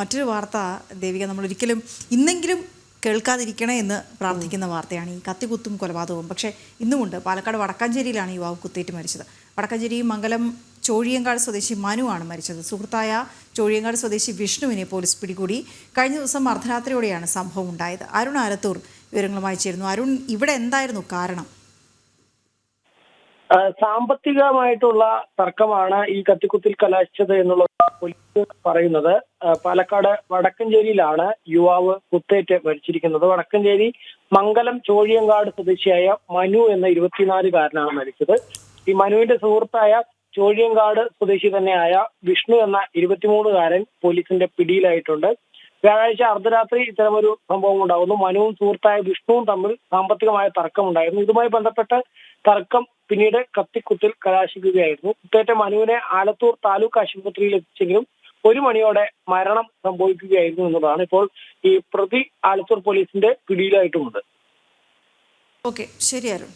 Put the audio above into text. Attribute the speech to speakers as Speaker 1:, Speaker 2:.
Speaker 1: മറ്റൊരു വാർത്ത ദേവിക നമ്മൾ ഒരിക്കലും ഇന്നെങ്കിലും കേൾക്കാതിരിക്കണേ എന്ന് പ്രാർത്ഥിക്കുന്ന വാർത്തയാണ് ഈ കത്തികുത്തും കൊലപാതകവും. പക്ഷേ ഇന്നുമുണ്ട്. പാലക്കാട് വടക്കാഞ്ചേരിയിലാണ് യുവാവ് കുത്തേറ്റ് മരിച്ചത്. വടക്കാഞ്ചേരി മംഗലം ചോഴിയങ്കാട് സ്വദേശി മനുവാണ് മരിച്ചത്. സുഹൃത്തായ ചോഴിയങ്കാട് സ്വദേശി വിഷ്ണുവിനെ പോലീസ് പിടികൂടി. കഴിഞ്ഞ ദിവസം അർദ്ധരാത്രിയോടെയാണ് സംഭവം ഉണ്ടായത്. അരുൺ ആലത്തൂർ വിവരങ്ങളുമായി ചേരുന്നു. അരുൺ ഇവിടെ എന്തായിരുന്നു കാരണം?
Speaker 2: സാമ്പത്തികമായിട്ടുള്ള തർക്കമാണ് ഈ കത്തിക്കുത്തിൽ കലാശിച്ചത് എന്നുള്ളത് പോലീസ് പറയുന്നത്. പാലക്കാട് വടക്കഞ്ചേരിയിലാണ് യുവാവ് കുത്തേറ്റ് മരിച്ചിരിക്കുന്നത്. വടക്കഞ്ചേരി മംഗലം ചോഴിയങ്കാട് സ്വദേശിയായ മനു എന്ന ഇരുപത്തിനാലുകാരനാണ് മരിച്ചത്. ഈ മനുവിന്റെ സുഹൃത്തായ ചോഴിയങ്കാട് സ്വദേശി തന്നെയായ വിഷ്ണു എന്ന ഇരുപത്തിമൂന്നുകാരൻ പോലീസിന്റെ പിടിയിലായിട്ടുണ്ട്. വ്യാഴാഴ്ച അർദ്ധരാത്രി ഇത്തരമൊരു സംഭവം ഉണ്ടാകുന്നു. മനുവും സുഹൃത്തായ വിഷ്ണുവും തമ്മിൽ സാമ്പത്തികമായ തർക്കമുണ്ടായിരുന്നു. ഇതുമായി ബന്ധപ്പെട്ട് തർക്കം പിന്നീട് കത്തിക്കുത്തിൽ കലാശിക്കുകയായിരുന്നു. കുത്തേറ്റ മനുവിനെ ആലത്തൂർ താലൂക്ക് ആശുപത്രിയിൽ എത്തിച്ചെങ്കിലും ഒരു മണിയോടെ മരണം സംഭവിക്കുകയായിരുന്നു എന്നതാണ് ഇപ്പോൾ ഈ പ്രതി ആലത്തൂർ പോലീസിന്റെ പിടിയിലായിട്ടുമുണ്ട്
Speaker 1: ഓക്കെ ശരി അരുൺ.